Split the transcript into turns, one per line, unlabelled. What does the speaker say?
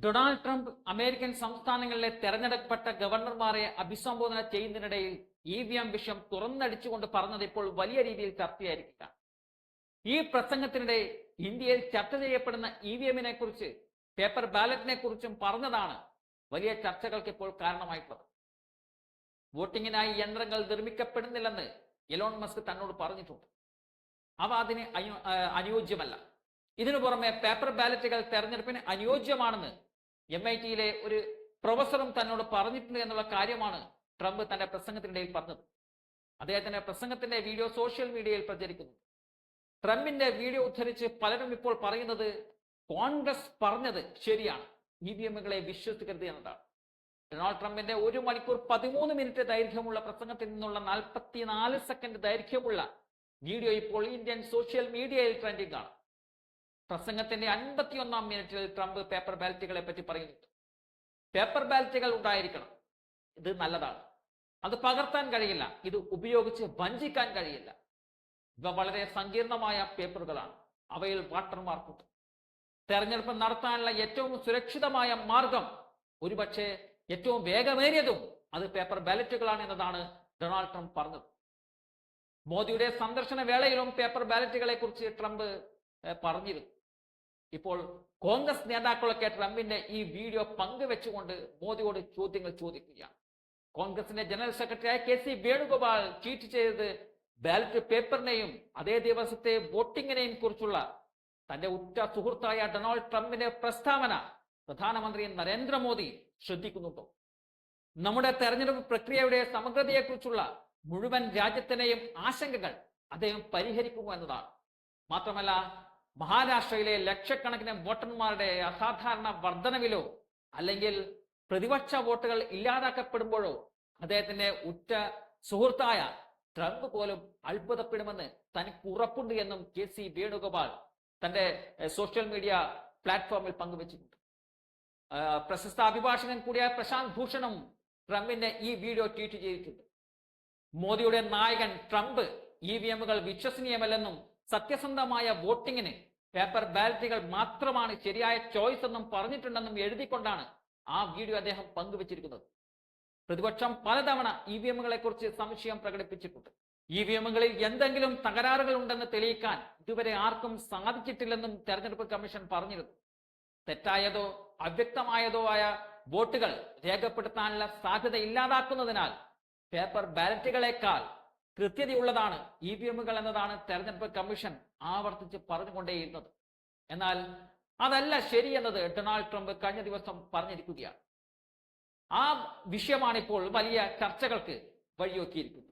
Donald Trump American സംസ്ഥാനങ്ങളിലെ തെരഞ്ഞെടുക്കപ്പെട്ട ഗവർണർമാരെ അഭിസംബോധന ചെയ്യുന്നതിനിടയിൽ ഇ വി എം വിഷയം തുറന്നടിച്ചുകൊണ്ട് പറഞ്ഞത് ഇപ്പോൾ വലിയ രീതിയിൽ ചർച്ചയായിരിക്കുക. ഈ പ്രസംഗത്തിനിടെ ഇന്ത്യയിൽ ചർച്ച ചെയ്യപ്പെടുന്ന ഇ വി എമ്മിനെ കുറിച്ച് പേപ്പർ ബാലറ്റിനെ കുറിച്ചും പറഞ്ഞതാണ് വലിയ ചർച്ചകൾക്ക് ഇപ്പോൾ കാരണമായിട്ടുള്ളത്. വോട്ടിങ്ങിനായി യന്ത്രങ്ങൾ നിർമ്മിക്കപ്പെടുന്നില്ലെന്ന് എലോൺ മസ്ക് തന്നോട് പറഞ്ഞിട്ടുണ്ട്. അവ അതിന് അനു- അനുയോജ്യമല്ല. ഇതിനു പുറമെ പേപ്പർ ബാലറ്റുകൾ തെരഞ്ഞെടുപ്പിന് അനുയോജ്യമാണെന്ന് എം ഐ ടിയിലെ ഒരു പ്രൊഫസറും തന്നോട് പറഞ്ഞിട്ടുണ്ട് എന്നുള്ള കാര്യമാണ് ട്രംപ് തന്റെ പ്രസംഗത്തിനിടയിൽ പറഞ്ഞത്. അദ്ദേഹത്തിന്റെ പ്രസംഗത്തിന്റെ വീഡിയോ സോഷ്യൽ മീഡിയയിൽ പ്രചരിക്കുന്നു. ട്രംപിന്റെ വീഡിയോ ഉദ്ധരിച്ച് പലരും ഇപ്പോൾ പറയുന്നത് കോൺഗ്രസ് പറഞ്ഞത് ശരിയാണ്. ഇ വി എമ്മുകളെ വിശ്വസിക്കരുത് എന്നതാണ്. ഡൊണാൾഡ് ട്രംപിന്റെ ഒരു മണിക്കൂർ പതിമൂന്ന് മിനിറ്റ് ദൈർഘ്യമുള്ള പ്രസംഗത്തിൽ നിന്നുള്ള നാൽപ്പത്തിനാല് സെക്കൻഡ് ദൈർഘ്യമുള്ള വീഡിയോ ഇപ്പോൾ ഇന്ത്യൻ സോഷ്യൽ മീഡിയയിൽ ട്രെൻഡിംഗ് ആണ് പ്രസംഗത്തിന്റെ അൻപത്തിയൊന്നാം മിനിറ്റിൽ ട്രംപ് പേപ്പർ ബാലറ്റുകളെ പറ്റി പറയുന്നുണ്ട്. പേപ്പർ ബാലറ്റുകൾ ഉണ്ടായിരിക്കണം. ഇത് നല്ലതാണ്. അത് പകർത്താൻ കഴിയില്ല. ഇത് ഉപയോഗിച്ച് വഞ്ചിക്കാൻ കഴിയില്ല. ഇവ വളരെ സങ്കീർണമായ പേപ്പറുകളാണ്. അവയിൽ വാട്ടർമാർക്കുണ്ട് തെരഞ്ഞെടുപ്പ് നടത്താനുള്ള ഏറ്റവും സുരക്ഷിതമായ മാർഗം ഒരുപക്ഷെ ഏറ്റവും വേഗമേറിയതും അത് പേപ്പർ ബാലറ്റുകളാണ് എന്നതാണ് ഡൊണാൾഡ് ട്രംപ് പറഞ്ഞത്. മോദിയുടെ സന്ദർശന വേളയിലും പേപ്പർ ബാലറ്റുകളെ കുറിച്ച് ട്രംപ് പറഞ്ഞിരുന്നു. ഇപ്പോൾ കോൺഗ്രസ് നേതാക്കളൊക്കെ ട്രംപിന്റെ ഈ വീഡിയോ പങ്കുവെച്ചുകൊണ്ട് മോദിയോട് ചോദ്യങ്ങൾ ചോദിക്കുകയാണ്. കോൺഗ്രസിന്റെ ജനറൽ സെക്രട്ടറിയായ കെ സി വേണുഗോപാൽ ട്വീറ്റ് ചെയ്തത് ബാലറ്റ് പേപ്പറിനെയും അതേ ദിവസത്തെ വോട്ടിങ്ങിനെയും കുറിച്ചുള്ള തന്റെ ഉറ്റ സുഹൃത്തായ ഡൊണാൾഡ് ട്രംപിന്റെ പ്രസ്താവന പ്രധാനമന്ത്രി നരേന്ദ്രമോദി ശ്രദ്ധിക്കുന്നുണ്ടോ? നമ്മുടെ തെരഞ്ഞെടുപ്പ് പ്രക്രിയയുടെ സമഗ്രതയെക്കുറിച്ചുള്ള മുഴുവൻ രാജ്യത്തിനെയും ആശങ്കകൾ അദ്ദേഹം പരിഹരിക്കുമോ എന്നതാണ്. മാത്രമല്ല മഹാരാഷ്ട്രയിലെ ലക്ഷക്കണക്കിന് വോട്ടർമാരുടെ അസാധാരണ വർധനവിലോ അല്ലെങ്കിൽ പ്രതിപക്ഷ വോട്ടുകൾ ഇല്ലാതാക്കപ്പെടുമ്പോഴോ അദ്ദേഹത്തിന്റെ ഉറ്റ സുഹൃത്തായ ട്രംപ് പോലും അത്ഭുതപ്പെടുമെന്ന് തനിക്ക് ഉറപ്പുണ്ട് എന്നും കെ സി വേണുഗോപാൽ തന്റെ സോഷ്യൽ മീഡിയ പ്ലാറ്റ്ഫോമിൽ പങ്കുവച്ചിട്ടുണ്ട്. പ്രശസ്ത അഭിഭാഷകൻ കൂടിയായ പ്രശാന്ത് ഭൂഷണും ട്രംപിന്റെ ഈ വീഡിയോ ട്വീറ്റ് ചെയ്തിട്ടുണ്ട്. മോദിയുടെ നായകൻ ട്രംപ് ഇ വി എമ്മുകൾ വിശ്വസനീയമല്ലെന്നും സത്യസന്ധമായ വോട്ടിങ്ങിന് പേപ്പർ ബാലറ്റുകൾ മാത്രമാണ് ശരിയായ ചോയ്സ് എന്നും പറഞ്ഞിട്ടുണ്ടെന്നും എഴുതിക്കൊണ്ടാണ് ആ വീഡിയോ അദ്ദേഹം പങ്കുവച്ചിരിക്കുന്നത്. പ്രതിപക്ഷം പലതവണ ഇ വി എമ്മുകളെ കുറിച്ച് സംശയം പ്രകടിപ്പിച്ചിട്ടുണ്ട്. ഇ വി എമ്മുകളിൽ എന്തെങ്കിലും തകരാറുകൾ ഉണ്ടെന്ന് തെളിയിക്കാൻ ഇതുവരെ ആർക്കും സാധിച്ചിട്ടില്ലെന്നും തെരഞ്ഞെടുപ്പ് കമ്മീഷൻ പറഞ്ഞിരുന്നു. തെറ്റായതോ അവ്യക്തമായതോ ആയ വോട്ടുകൾ രേഖപ്പെടുത്താനുള്ള സാധ്യത ഇല്ലാതാക്കുന്നതിനാൽ പേപ്പർ ബാലറ്റുകളെക്കാൾ കൃത്യതയുള്ളതാണ് ഇ വി എമ്മുകൾ എന്നതാണ് തെരഞ്ഞെടുപ്പ് കമ്മീഷൻ ആവർത്തിച്ച് പറഞ്ഞുകൊണ്ടേയിരുന്നത്. എന്നാൽ അതല്ല ശരിയെന്നത് ഡൊണാൾഡ് ട്രംപ് കഴിഞ്ഞ ദിവസം പറഞ്ഞിരിക്കുകയാണ്. ആ വിഷയമാണ് ഇപ്പോൾ വലിയ ചർച്ചകൾക്ക് വഴിയൊക്കിയിരിക്കുന്നത്.